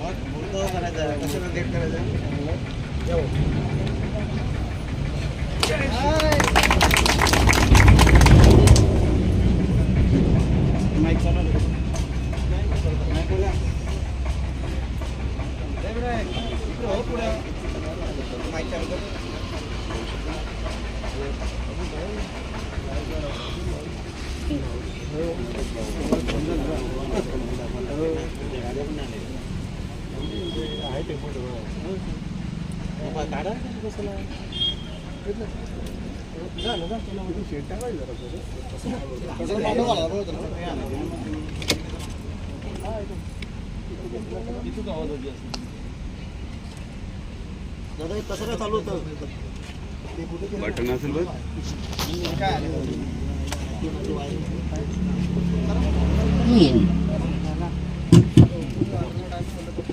मुर्दों करायचा कशाला लेट करायचं जाऊ दादा हे कसं काय चालू होतं. बटन असेल बघ आले कुठं? कशी काय चालत होतं?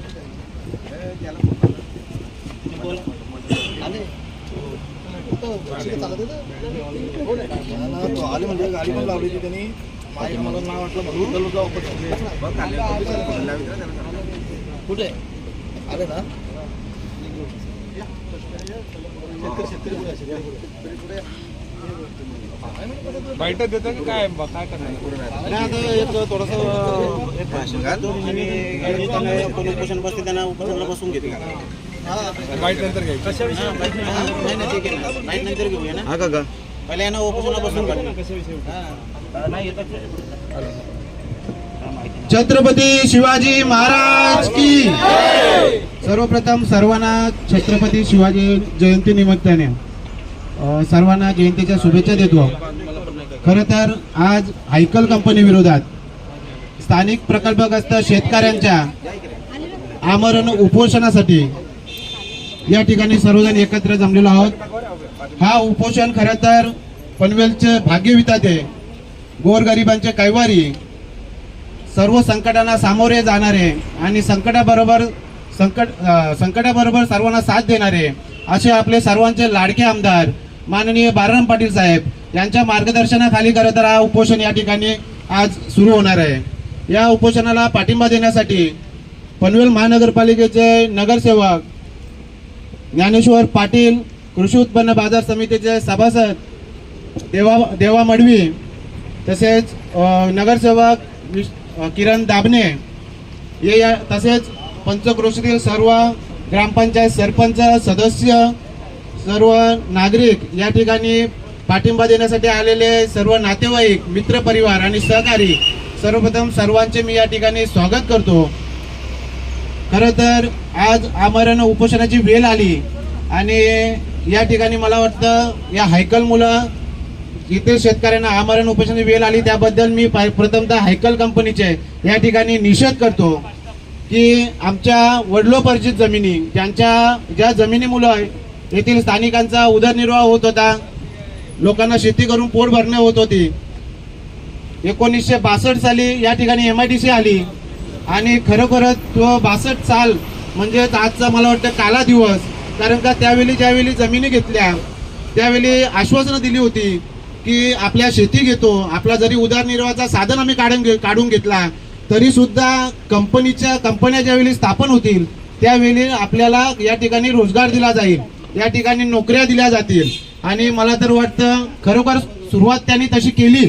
हा ना, तो आले म्हणजे गाडी पण लावली होती त्यांनी माझ्या मला नाव वाटलं म्हणून कुठे आले ना बैठक देतं की काय? काय करणार? आता एक थोडंसं एक भाषण करतो त्यांना बसते त्यांना बसून घेते का नंतर घ्यायची. हा, हा का पहिले यांना बसून. हा. छत्रपती शिवाजी महाराज की सर्वप्रथम सर्वांना छत्रपती शिवाजी जयंती निमित्ताने सर्वांना जयंतीच्या शुभेच्छा देतो. खरं तर आज हायकल कंपनी विरोधात स्थानिक प्रकल्पग्रस्त शेतकऱ्यांच्या आमरण उपोषणासाठी या ठिकाणी सर्वजण एकत्र जमलेलो आहोत. हा उपोषण खरं तर पनवेलचे भाग्यविधाते गोरगरिबांचे कैवारी सर्व संकटांना सामोरे जाणारे आणि संकटाबरोबर संकट संकटाबरोबर सर्वांना साथ देणारे असे आपले सर्वांचे लाडके आमदार माननीय बाराम पाटील साहेब यांच्या मार्गदर्शनाखाली खरं तर हा उपोषण या ठिकाणी आज सुरू होणार आहे. या उपोषणाला पाठिंबा देण्यासाठी पनवेल महानगरपालिकेचे नगरसेवक ज्ञानेश्वर पाटील कृषी उत्पन्न बाजार समितीचे सभासद देवा देवा मडवी तसेच नगरसेवक विश- किरण दाबणे हे या तसेच पंचक्रोशीतील सर्व ग्रामपंचायत सरपंच सदस्य सर्व नागरिक या ठिकाणी पाठिंबा देण्यासाठी आलेले सर्व नातेवाईक मित्रपरिवार आणि सहकारी सर्वप्रथम सर्वांचे मी या ठिकाणी स्वागत करतो. खरं तर आज आमरण उपोषणाची वेळ आली आणि या ठिकाणी मला वाटतं या हायकल मुलं जिथे शेतकऱ्यांना आमरण उपोषणाची वेळ आली त्याबद्दल मी प्रथमतः हायकल कंपनीचे या ठिकाणी निषेध करतो की आमच्या वडलोपर्जित जमिनी ज्यांच्या ज्या जमिनीमुळं येथील स्थानिकांचा उदरनिर्वाह होत होता लोकांना शेती करून पोट भरणे होत होती. एकोणीसशे बासष्ट साली या ठिकाणी एम आय डी सी आली. आणि खरोखरच तो बासष्ट साल म्हणजेच आजचा मला वाटतं काला दिवस कारण का त्यावेळी ज्यावेळी जमिनी घेतल्या त्यावेळी आश्वासनं दिली होती की आपल्या शेती घेतो आपला जरी उदरनिर्वाहाचा साधन आम्ही काढून घे काढून घेतला तरीसुद्धा कंपनीच्या कंपन्या ज्यावेळी स्थापन होतील त्यावेळी आपल्याला या ठिकाणी रोजगार दिला जाईल या ठिकाणी नोकऱ्या दिल्या जातील. आणि मला तर वाटतं खरोखर सुरुवात त्यांनी तशी केली.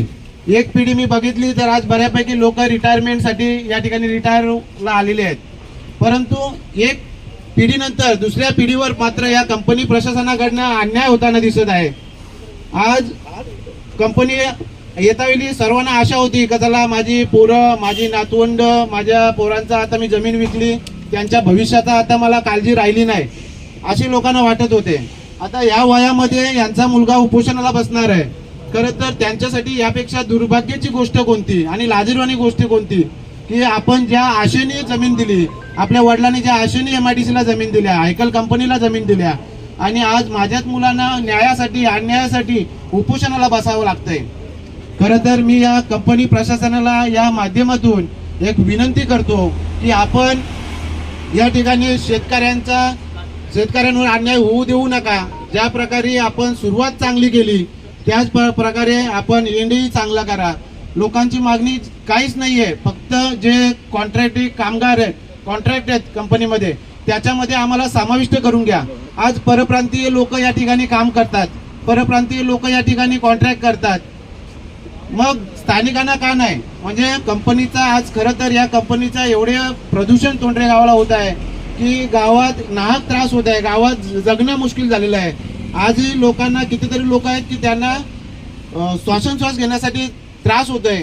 एक पिढी मी बघितली तर आज बऱ्यापैकी लोक रिटायरमेंटसाठी या ठिकाणी रिटायरला आलेले आहेत. परंतु एक पिढीनंतर दुसऱ्या पिढीवर मात्र या कंपनी प्रशासनाकडनं अन्याय होताना दिसत आहे. आज कंपनी येतावेळी सर्वांना आशा होती का चला माझी पोरं माझी नातवंड माझ्या पोरांचा आता मी जमीन विकली त्यांच्या भविष्याचा आता मला काळजी राहिली नाही अशी लोकांना वाटत होते. आता या वयामध्ये यांचा मुलगा उपोषणाला बसणार आहे. खरं तर त्यांच्यासाठी यापेक्षा दुर्भाग्याची गोष्ट कोणती आणि लाजीरवाणी गोष्ट कोणती? की आपण ज्या आशेने जमीन दिली आपल्या वडिलांनी ज्या आशेने एम आय डी सीला जमीन दिल्या आयकल कंपनीला जमीन दिल्या आणि आज माझ्याच मुलांना न्यायासाठी अन्यायासाठी उपोषणाला बसावं लागतंय. खरं तर मी या कंपनी प्रशासनाला या माध्यमातून एक विनंती करतो की आपण या ठिकाणी शेतकऱ्यांचा शेतकऱ्यांवर अन्याय होऊ देऊ नका. ज्या प्रकारे आपण सुरुवात चांगली केली त्याच प्रकारे आपण एंडही चांगला करा. लोकांची मागणी काहीच नाही आहे फक्त जे कॉन्ट्रॅक्ट कामगार आहेत कॉन्ट्रॅक्ट आहेत कंपनीमध्ये त्याच्यामध्ये आम्हाला समाविष्ट करून घ्या. आज परप्रांतीय लोक या ठिकाणी काम करतात. परप्रांतीय लोक या ठिकाणी कॉन्ट्रॅक्ट करतात. मग स्थानिकांना का नाही? म्हणजे कंपनीचा आज खरं तर या कंपनीचा एवढे प्रदूषण तोंडरे गावाला होत आहे की गावात नाहक त्रास होत आहे. गावात जगणं मुश्किल झालेलं आहे. आजही लोकांना कितीतरी लोक आहेत की त्यांना श्वासनश्वास श्वासोच्छ्वास घेण्यासाठी त्रास होत आहे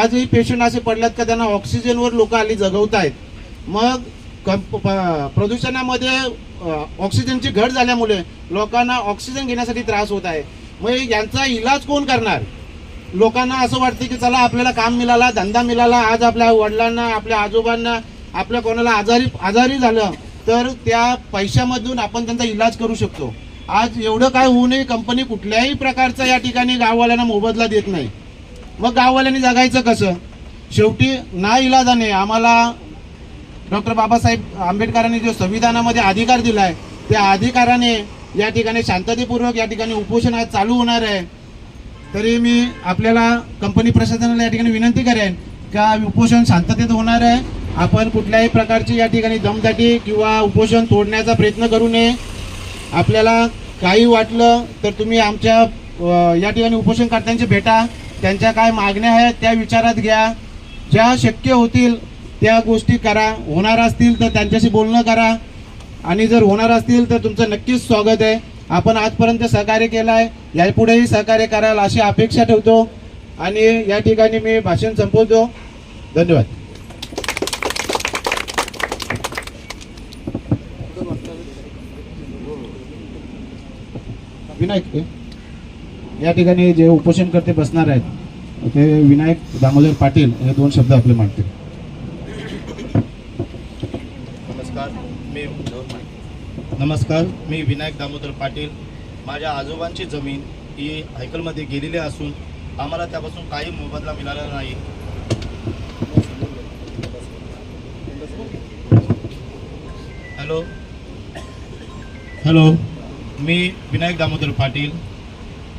आजही पेशंट असे पडल्यात का त्यांना ऑक्सिजनवर लोक आली जगवत आहेत मग कंप प- प्रदूषणामध्ये ऑक्सिजनची घट झाल्यामुळे लोकांना ऑक्सिजन घेण्यासाठी त्रास होत आहे. मग यांचा इलाज कोण करणार? लोकांना असं वाटतं की चला आपल्याला काम मिळाला धंदा मिळाला आज आपल्या वडिलांना आपल्या आजोबांना आपल्या कोणाला आजारी आजारी झालं तर त्या पैशामधून आपण त्यांचा इलाज करू शकतो. आज एवढं काय होऊ नये कंपनी कुठल्याही प्रकारचा या ठिकाणी गाववाल्यांना मोबदला देत नाही. मग गाववाल्यांनी जगायचं कसं? शेवटी ना इलाजाने आम्हाला डॉक्टर बाबासाहेब आंबेडकरांनी जो संविधानामध्ये अधिकार दिला आहे त्या अधिकाराने या ठिकाणी शांततेपूर्वक या ठिकाणी उपोषण आज चालू होणार आहे. तरी मी आपल्याला कंपनी प्रशासनाला या ठिकाणी विनंती करेन का उपोषण शांततेत होणार आहे. आपण कुठल्याही प्रकारची या ठिकाणी दमदाटी किंवा उपोषण तोडण्याचा प्रयत्न करू नये. आपल्याला काही वाटलं तर तुम्ही आमच्या या ठिकाणी उपोषणकर्त्यांची भेटा त्यांच्या काय मागण्या आहेत त्या विचारात घ्या. ज्या शक्य होतील त्या गोष्टी करा. होणार असतील तर त्यांच्याशी बोलणं करा. आणि जर होणार असतील तर तुमचं नक्कीच स्वागत आहे. आपण आजपर्यंत सहकार्य केलं आहे यापुढेही सहकार्य कराल अशी अपेक्षा ठेवतो. आणि या ठिकाणी मी भाषण संपवतो. धन्यवाद. विनायक? या ठिकाणी जे उपोषणकर्ते बसणार आहेत ते विनायक दामोदर पाटील हे दोन शब्द आपले मांडतील. नमस्कार मी नमस्कार मी विनायक दामोदर पाटील. माझ्या आजोबांची जमीन ही हैकलमध्ये गेलेली असून आम्हाला त्यापासून काही मोबदला मिळाला नाही. हॅलो. हॅलो. मी विनायक दामोदर पाटील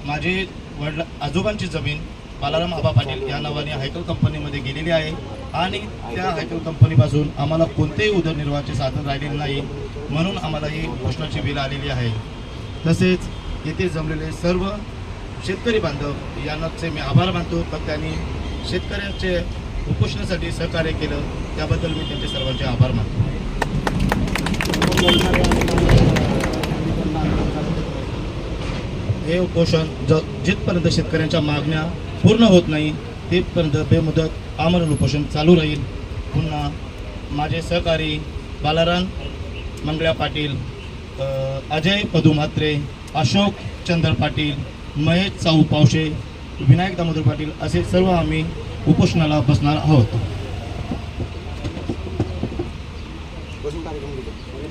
माझी वडला आजोबांची जमीन बालाराम आबा पाटील या नावाने हायकल कंपनीमध्ये गेलेली आहे आणि त्या हायकल कंपनीपासून आम्हाला कोणतेही उदरनिर्वाहाचे साधन राहिलेले नाही म्हणून आम्हाला ही घोषणाची वेळ आलेली आहे. तसेच येथे जमलेले सर्व शेतकरी बांधव यांनाचे मी आभार मानतो. तर त्यांनी शेतकऱ्यांचे उपोषणासाठी सहकार्य केलं त्याबद्दल मी त्यांचे सर्वांचे आभार मानतो. हे उपोषण ज जिथपर्यंत शेतकऱ्यांच्या मागण्या पूर्ण होत नाही तिथपर्यंत बेमुदत आमरण उपोषण चालू राहील. पुन्हा माझे सहकारी बालाराम मंगळ्या पाटील अजय पदू म्हात्रे अशोक चंद्र पाटील महेश साऊ पावशे विनायक दामोदर पाटील असे सर्व आम्ही उपोषणाला बसणार आहोत.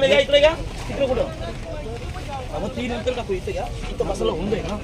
इकडे या इकडे या तिकडे कुठं? अहो ती नंतर टाकू इथे या इथं बसायला होऊन जाईल ना.